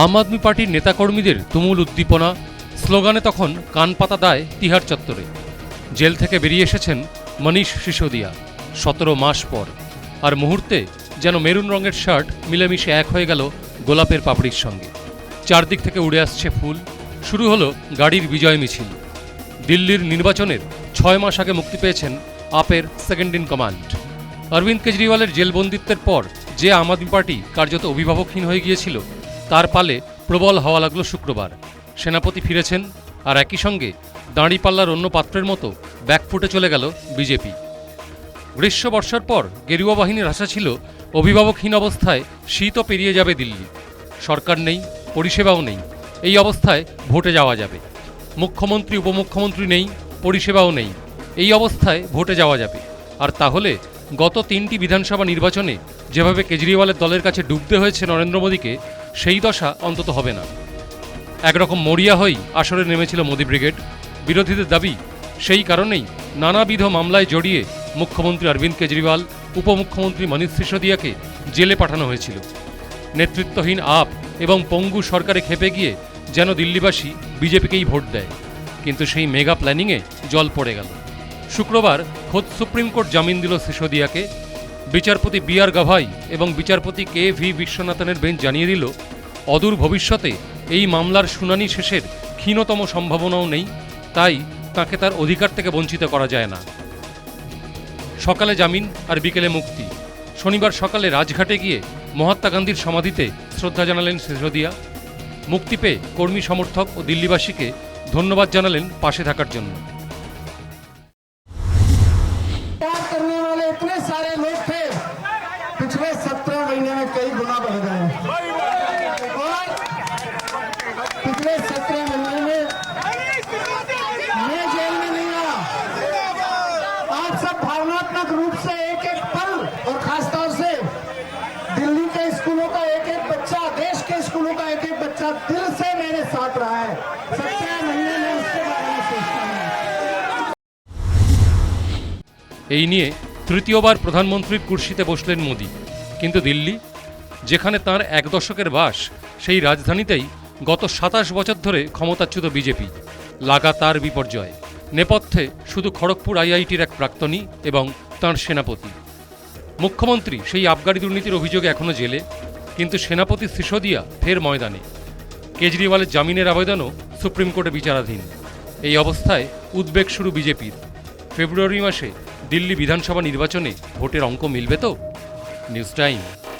আম আদমি পার্টির নেতাকর্মীদের তুমুল উদ্দীপনা, স্লোগানে তখন কান পাতা দায় তিহার চত্বরে। জেল থেকে বেরিয়ে এসেছেন মনীষ সিসোদিয়া, সতেরো মাস পর। আর মুহূর্তে যেন মেরুন রঙের শার্ট মিলেমিশে এক হয়ে গেল গোলাপের পাপড়ির সঙ্গে। চারদিক থেকে উড়ে আসছে ফুল। শুরু হলো গাড়ির বিজয় মিছিল। দিল্লির নির্বাচনের ছয় মাস আগে মুক্তি পেয়েছেন আপের সেকেন্ড ইন কমান্ড। অরবিন্দ কেজরিওয়ালের জেলবন্দিত্বের পর যে আম আদমি পার্টি কার্যত অভিভাবকহীন হয়ে গিয়েছিল তার পালে প্রবল হওয়া লাগল শুক্রবার। সেনাপতি ফিরেছেন আর একই সঙ্গে দাঁড়িপাল্লার অন্য পাত্রের মতো ব্যাকফুটে চলে গেল বিজেপি। গ্রীষ্ম বর্ষার পর গেরুয়া বাহিনীর আশা ছিল অভিভাবকহীন অবস্থায় শীতও পেরিয়ে যাবে দিল্লি। সরকার নেই, পরিষেবাও নেই, এই অবস্থায় ভোটে যাওয়া যাবে। মুখ্যমন্ত্রী, উপমুখ্যমন্ত্রী নেই, পরিষেবাও নেই, এই অবস্থায় ভোটে যাওয়া যাবে। আর তাহলে গত তিনটি বিধানসভা নির্বাচনে যেভাবে কেজরিওয়ালের দলের কাছে ডুবতে হয়েছে নরেন্দ্র মোদীকে সেই দশা অন্তত হবে না। একরকম মরিয়া হয়েই আসরে নেমেছিল মোদী ব্রিগেড। বিরোধীদের দাবি সেই কারণেই নানাবিধ মামলায় জড়িয়ে মুখ্যমন্ত্রী অরবিন্দ কেজরিওয়াল, উপমুখ্যমন্ত্রী মনীষ সিসোদিয়াকে জেলে পাঠানো হয়েছিল। নেতৃত্বহীন আপ এবং পঙ্গু সরকারে খেপে গিয়ে যেন দিল্লিবাসী বিজেপিকেই ভোট দেয়। কিন্তু সেই মেগা প্ল্যানিংয়ে জল পড়ে গেল। শুক্রবার খোদ সুপ্রিম কোর্ট জামিন দিল সিসোদিয়াকে। বিচারপতি বি আর গাভাই এবং বিচারপতি কে ভি বিশ্বনাথনের বেঞ্চ জানিয়ে দিল, অদূর ভবিষ্যতে এই মামলার শুনানি শেষের ক্ষীণতম সম্ভাবনাও নেই, তাই তাকে তার অধিকার থেকে বঞ্চিত করা যায় না। সকালে জামিন আর বিকেলে মুক্তি। শনিবার সকালে রাজঘাটে গিয়ে মহাত্মা গান্ধীর সমাধিতে শ্রদ্ধা জানালেন সিসোদিয়া মুক্তি পেয়ে কর্মী সমর্থক ও দিল্লিবাসীকে ধন্যবাদ জানালেন পাশে থাকার জন্য। सत्रह महीने में कई गुना बढ़ गए और पिछले सत्रह महीने में मैं जेल में नहीं आया आप सब भावनात्मक रूप से एक एक पल और खासतौर से दिल्ली के स्कूलों का एक एक बच्चा देश के स्कूलों का एक एक बच्चा दिल से मेरे साथ रहा है सत्रह महीने में उसके बारे में सोचता हूँ এই নিয়ে তৃতীয়বার প্রধানমন্ত্রীর কুর্সিতে বসলেন মোদি কিন্তু দিল্লি, যেখানে তার এক দশকের বাস, সেই রাজধানীতেই গত সাতাশ বছর ধরে ক্ষমতাচ্যুত বিজেপি। লাগাতার বিপর্যয়। নেপথ্যে শুধু খড়গপুর আইআইটির এক প্রাক্তনী এবং তাঁর সেনাপতি। মুখ্যমন্ত্রী সেই আবগারি দুর্নীতির অভিযোগে এখনও জেলে, কিন্তু সেনাপতি সিসোদিয়া ফের ময়দানে। কেজরিওয়ালের জামিনের আবেদনও সুপ্রিম কোর্টে বিচারাধীন। এই অবস্থায় উদ্বেগ শুরু বিজেপির। ফেব্রুয়ারি মাসে দিল্লি বিধানসভা নির্বাচনে ভোটের অঙ্ক মিলবে তো? News Time.